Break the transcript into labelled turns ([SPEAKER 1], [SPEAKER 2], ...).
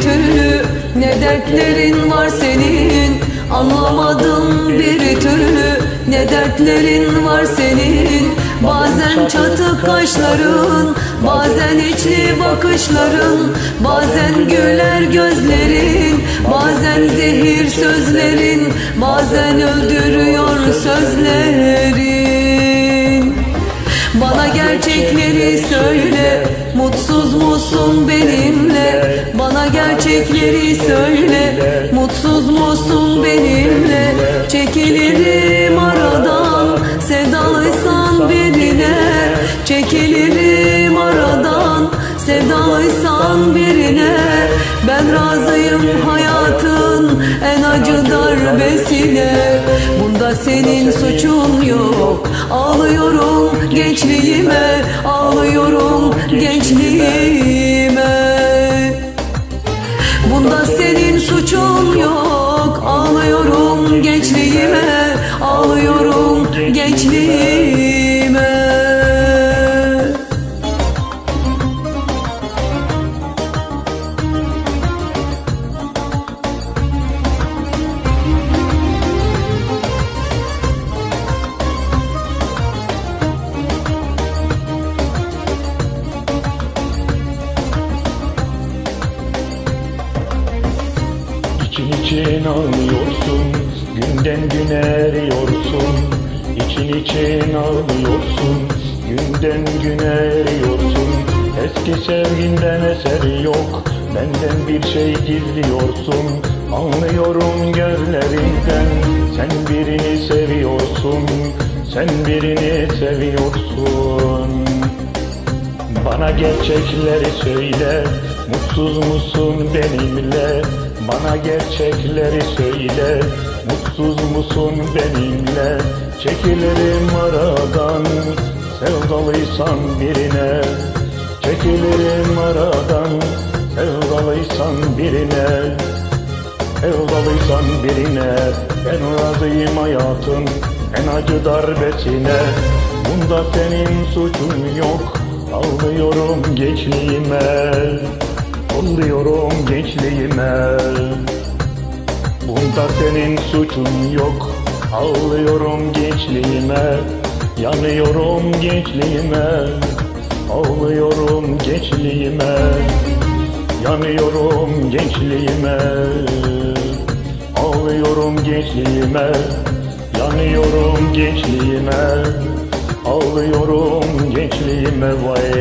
[SPEAKER 1] türlü Ne dertlerin var senin. Anlamadım bir türlü Ne dertlerin var senin. Bazen çatık kaşların Bazen içli bakışların Bazen güler gözlerin Bazen zehir sözlerin Bazen öldürüyor sözlerin. Bana gerçekleri söyle Mutsuz musun benimle? Bana gerçekleri söyle. Mutsuz musun benimle? Çekilirim aradan. Sevdalıysan birine. Çekilirim aradan. Sevdalıysan birine. Ben razıyım hayatın En acı darbesine. Bunda senin suçun yok. Ağlıyorum gençliğime. Ağlıyorum gençliğime
[SPEAKER 2] İçin ağlıyorsun Günden güne eriyorsun. İçin için ağlıyorsun Günden güne eriyorsun. Eski sevginden eser yok Benden bir şey gizliyorsun. Anlıyorum gözlerinden Sen birini seviyorsun. Sen birini seviyorsun bana gerçekleri söyle. Mutsuz musun benimle? Bana gerçekleri söyle. Mutsuz musun benimle? Çekilirim aradan Sevdalıysan birine. Çekilirim aradan Sevdalıysan birine. Sevdalıysan birine. Ben razıyım hayatın En acı darbesine. Bunda senin suçun yok Ağlıyorum gençliğime Ağlıyorum gençliğime. Bunda senin suçun yok. Ağlıyorum gençliğime Yanıyorum gençliğime. Ağlıyorum gençliğime Yanıyorum gençliğime. Ağlıyorum gençliğime Yanıyorum gençliğime Ağlıyorum gençliğime vay